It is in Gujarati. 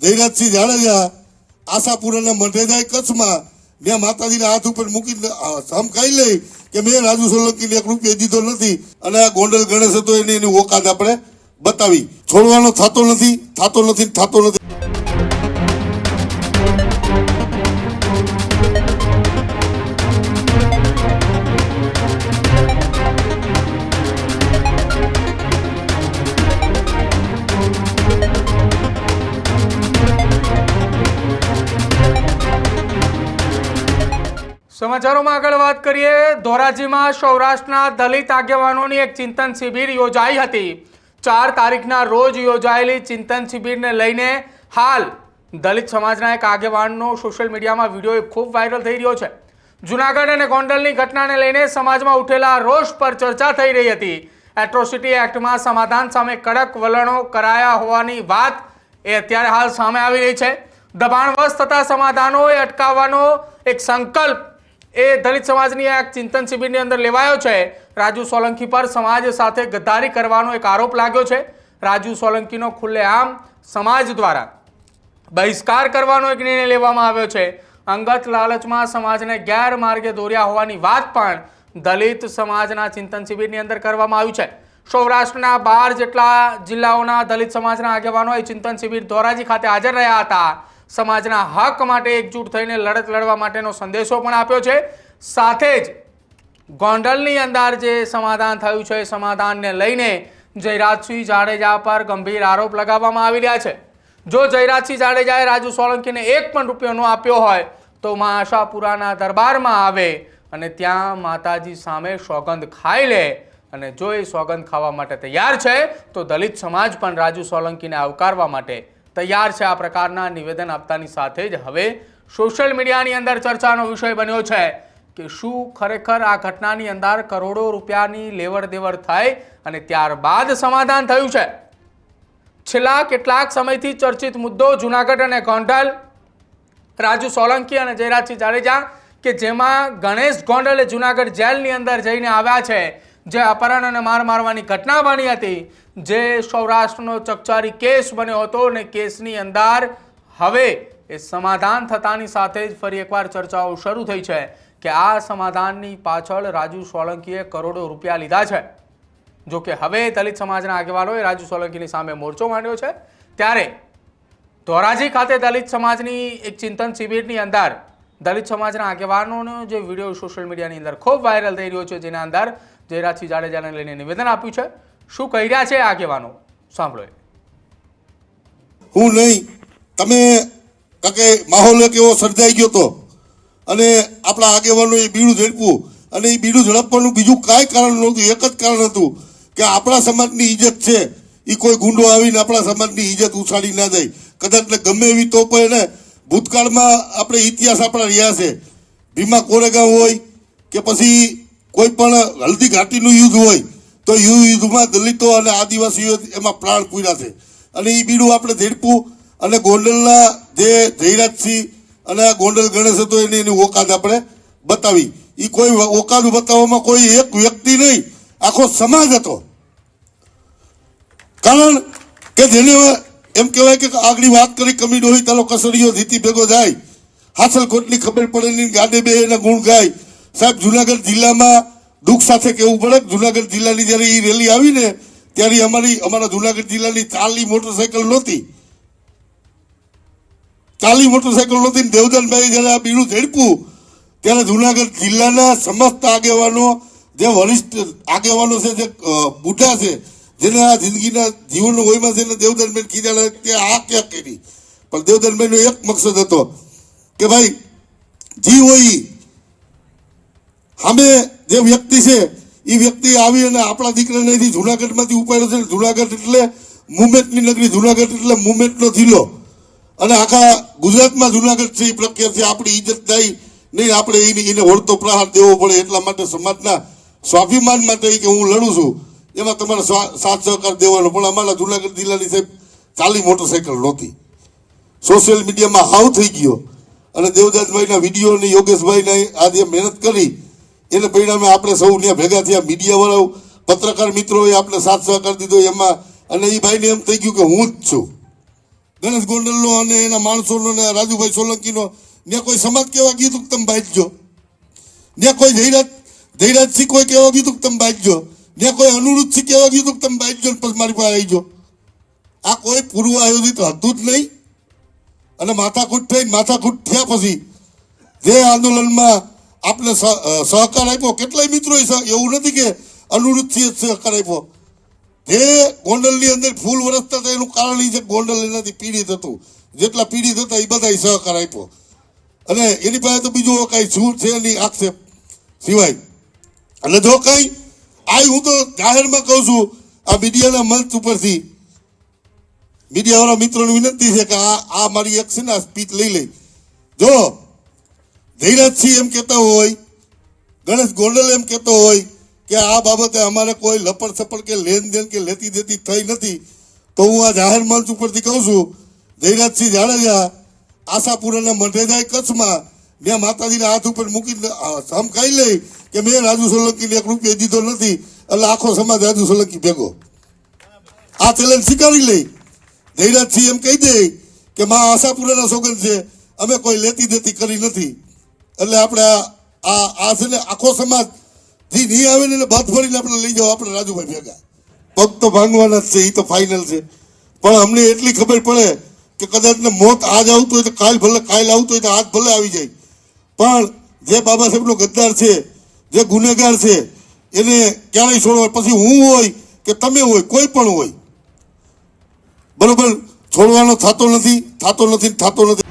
જયરાજસિંહ જાડેજા આશાપુરાના મઢે જાય કચ્છમાં મેં માતાજીના હાથ ઉપર મૂકીને સમકાઈ લઈ કે મેં રાજુ સોલંકીને એક રૂપિયા દીધો નથી અને આ ગોંડલ ગણેશ હતો એની એની ઓકાત આપણે બતાવી. છોડવાનો થતો નથી થતો નથી થતો નથી. સમાચારોમાં આગળ વાત કરીએ. ધોરાજીમાં સૌરાષ્ટ્રના દલિત આગેવાનોની એક ચિંતન શિબિર યોજાઈ હતી. ચાર તારીખના રોજ યોજાયેલી ચિંતન શિબિરને લઈને હાલ દલિત સમાજના એક આગેવાનનો સોશિયલ મીડિયામાં વીડિયો ખૂબ વાયરલ થઈ રહ્યો છે. જુનાગઢ અને ગોંડલની ઘટનાને લઈને સમાજમાં ઉઠેલા રોષ પર ચર્ચા થઈ રહી હતી. એટ્રોસિટી એક્ટમાં સમાધાન સામે કડક વલણો કરાયા હોવાની વાત એ અત્યારે હાલ સામે આવી રહી છે. દબાણવશ થતા સમાધાનો અટકાવવાનો એક સંકલ્પ એ દલિત સમાજની આ ચિંતન શિબિરની અંદર લેવાયો છે. રાજુ સોલંકી પર સમાજ સાથે ગદ્દારી કરવાનો એક આરોપ લાગ્યો છે. રાજુ સોલંકીનો ખુલ્લેઆમ સમાજ દ્વારા બહિષ્કાર કરવાનો એક નિર્ણય લેવામાં આવ્યો છે. અંગત લાલચમાં સમાજને ગેરમાર્ગે દોર્યા હોવાની વાત પણ દલિત સમાજના ચિંતન શિબિરની અંદર કરવામાં આવ્યું છે. સૌરાષ્ટ્રના બાર જેટલા જિલ્લાઓના દલિત સમાજના આગેવાનો એ ચિંતન શિબિર ધોરાજી ખાતે હાજર રહ્યા હતા. સમાજના હક માટે એકજૂટ થઈને લડત લડવા માટેનો સંદેશો પણ આપ્યો છે. સાથે જ ગોંડલની અંદર જે સમાધાન થયું છે, એ સમાધાનને લઈને જયરાજસિંહ જાડેજા પર ગંભીર આરોપ લગાવવામાં આવી રહ્યા છે. જો જયરાજસિંહ જાડેજાએ રાજુ સોલંકીને એક પણ રૂપિયો ન આપ્યો હોય, તો મા આશાપુરાના દરબારમાં આવે અને ત્યાં માતાજી સામે સોગંદ ખાઈ લે અને જો એ સોગંદ ખાવા માટે તૈયાર છે, તો દલિત સમાજ પણ રાજુ સોલંકીને આવકારવા માટે તૈયાર છે આ પ્રકારના નિવેદન આપતાની સાથે જ. હવે સોશિયલ મીડિયાની અંદર ચર્ચાનો વિષય બન્યો છે કે શું ખરેખર આ ઘટનાની અંદર કરોડો રૂપિયાની લેવડ દેવડ થઈ અને ત્યારબાદ સમાધાન થયું છે? છેલ્લા કેટલાક સમયથી ચર્ચિત મુદ્દો જુનાગઢ અને ગોંડલ. રાજુ સોલંકી અને જયરાજસિંહ જાડેજા કે જેમાં ગણેશ ગોંડલે જુનાગઢ જેલની અંદર જઈને આવ્યા છે. જે અપહરણ અને માર મારવાની ઘટના બની હતી, જે સૌરાષ્ટ્રનો ચકચારી કેસ બન્યો હતો અને કેસની અંદર હવે એ સમાધાન થતાની સાથે જ ફરી એકવાર ચર્ચાઓ શરૂ થઈ છે કે આ સમાધાનની પાછળ રાજુ સોલંકીએ કરોડો રૂપિયા લીધા છે. જો કે હવે દલિત સમાજના આગેવાનોએ રાજુ સોલંકીની સામે મોરચો માંડ્યો છે. ત્યારે ધોરાજી ખાતે દલિત સમાજની એક ચિંતન શિબિરની અંદર દલિત સમાજના આગેવાનોનો જે વીડિયો સોશિયલ મીડિયાની અંદર ખૂબ વાયરલ થઈ રહ્યો છે, જેના અંદર જયરાજસિંહ જાડેજાને લઈને નિવેદન આપ્યું છે. શું કહી રહ્યા છે આગેવાનો? સાંભળો હું નહીં. તમે કે માહોલ કેવો સર્જાઈ ગયો હતો અને આપણા આગેવાનોએ બીડું ઝડપવું અને એ બીડું ઝડપવાનું બીજું કાંઈ કારણ નહોતું. એક જ કારણ હતું કે આપણા સમાજની ઇજ્જત છે. એ કોઈ ગુંડો આવીને આપણા સમાજની ઇજ્જત ઉછાળી ના જાય કદાચ ગમે એવી તો પણ ને ભૂતકાળમાં આપણે ઇતિહાસ આપણા રહ્યા છે. ભીમા કોરેગાંવ હોય કે પછી કોઈ પણ હલ્દી ઘાટીનું યુદ્ધ હોય, તો યુદ્ધમાં દલિતો અને આદિવાસીઓ એમાં પ્રાણ પૂર્યા છે. અને એ બીડું આપણે ઝેડપું અને ગોંડલના જે જયરાજસિંહ અને ગોંડલ ગણેશ હતો એની એની ઓકાદ આપણે બતાવી. એ કોઈ ઓકાદ બતાવવામાં કોઈ એક વ્યક્તિ નહીં, આખો સમાજ હતો. કારણ કે જેને એમ કહેવાય કે આગળ વાત કરી, કમી ડોહી તારો કસરીઓ ધીતી ભેગો જાય. હાસલકોટની ખબર પડે નહીં ગાડે બે એના ગુણ ગાય. સાહેબ, જુનાગઢ જિલ્લામાં દુઃખ સાથે કહેવું પડે જુનાગઢ જિલ્લાની જ્યારે એ રેલી આવી ને ત્યારે અમારી, અમારા જુનાગઢ જિલ્લાની ચાલી મોટરસાયકલ નહોતી. ચાલી મોટરસાયકલ નહોતી દેવદાનભાઈ જ્યારે આ બીડું ઝેડપું ત્યારે જુનાગઢ જિલ્લાના સમસ્ત આગેવાનો, જે વરિષ્ઠ આગેવાનો છે, જે બુઢા છે જેને આ જિંદગીના જીવનનો હોયમાં છે ને દેવદાનભાઈ કીધા કે આ ક્યાં કરી? પણ દેવદાનભાઈનો એક મકસદ હતો કે ભાઈ જી હોય. સામે જે વ્યક્તિ છે એ વ્યક્તિ આવી અને આપણા દીકરાને અહીંથી જુનાગઢમાંથી ઉપાડ્યો છે. જુનાગઢ એટલે મુમેન્ટની નગરી, જુનાગઢ એટલે મુમેન્ટનો જિલ્લો. અને આખા ગુજરાતમાં જુનાગઢ છે એ પ્રખ્યાત છે. આપણી ઇજ્જત થાય નહીં, આપણે એને એને વળતો પ્રહાર દેવો પડે એટલા માટે સમાજના સ્વાભિમાન માટે કે હું લડું છું. એમાં તમારે સાથ સહકાર દેવાનો. પણ અમારા જુનાગઢ જિલ્લાની સાહેબ ચાલી મોટરસાયકલ નહોતી. સોશિયલ મીડિયામાં હાવ થઈ ગયો. અને દેવદાસભાઈના વીડિયો યોગેશભાઈને આ જે મહેનત કરી, એને પરિણામે આપણે સૌ ત્યાં ભેગા થયા. મીડિયાવાળાઓ, પત્રકાર મિત્રોએ આપણે સાથ સહકાર દીધો એમાં. અને એ ભાઈને એમ થઈ ગયું કે હું જ છું. ગણેશ ગોંડલનો અને એના માણસોનો અને રાજુભાઈ સોલંકીનો ને કોઈ સમાજ કેવા ગીતું તમે બાજજો? ને કોઈ ધૈરાજ ધૈરાજસિંહ કોઈ કેવા ગીતું તમે બાજજો? ને કોઈ અનુરૂધસિંહ કહેવા ગયું તો તમે બાજજો ને પછી મારી પાસે આવી જાઓ. આ કોઈ પૂર્વ આયોજિત હતું જ નહીં. અને માથાકૂટ થઈ, માથાકૂટ થયા પછી જે આંદોલનમાં આપણે સહ- સહકાર આપ્યો, કેટલાય મિત્રોએ એવું નથી કે અનુરૂધથી જ સહકાર આપ્યો. જે ગોંડલની અંદર ફૂલ વરસતા હતા, એનું કારણ એ છે ગોંડલ એનાથી પીડિત હતું. જેટલા પીડિત હતા, એ બધાય સહકાર આપ્યો. અને એની પાસે તો બીજું કાંઈ શું છે નહીં, આક્ષેપ સિવાય. અને જો કાંઈ આ હું તો જાહેરમાં કહું છું, આ મીડિયાના મંચ ઉપરથી મીડિયાવાળા મિત્રોને વિનંતી છે કે આ આ મારી એક છે ને સ્પીચ લઈ લઈ જો ધૈરાજસિંહ એમ કહેતા હોય, ગણેશ ગોંડલ એમ કહેતો હોય કે આ બાબતે અમારે કોઈ લપડ સપડ કે લેનદેન કે લેતી દેતી થઈ નથી, તો હું આ જાહેર મંચ ઉપરથી કહું છું, ધૈરાજસિંહ જાડેજા આશાપુરાના મઢેજાએ કચ્છમાં મેં માતાજીના હાથ ઉપર મૂકીને સમકાઈ લઈ કે મેં રાજુ સોલંકીને એક રૂપિયો દીધો નથી, એટલે આખો સમાજ રાજુ સોલંકી ભેગો. આ ચેલેન્જ સ્વીકારી લઈ. ધૈરાજસિંહ એમ કહી દે કે મા આશાપુરાના સોગન છે, અમે કોઈ લેતી દેતી કરી નથી. એટલે આપણે આ- આ છે ને આખો સમાજ જે નહીં આવે ને બાદ ફરીને આપણે લઈ જાઓ, આપણે રાજુભાઈ ભેગા. પગ તો ભાંગવાના જ છે એ તો ફાઇનલ છે. પણ અમને એટલી ખબર પડે કે કદાચ ને મોત આજ આવતું હોય તો કાલ ભલે કાલ આવતું હોય તો આજ ભલે આવી જાય. પણ જે બાબા સાહેબનો ગદ્દાર છે જે ગુનેગાર છે, એને ક્યારેય છોડવા પછી હું હોય કે તમે હોય, કોઈ પણ હોય. બરોબર? છોડવાનો થતો નથી થતો નથી થતો નથી.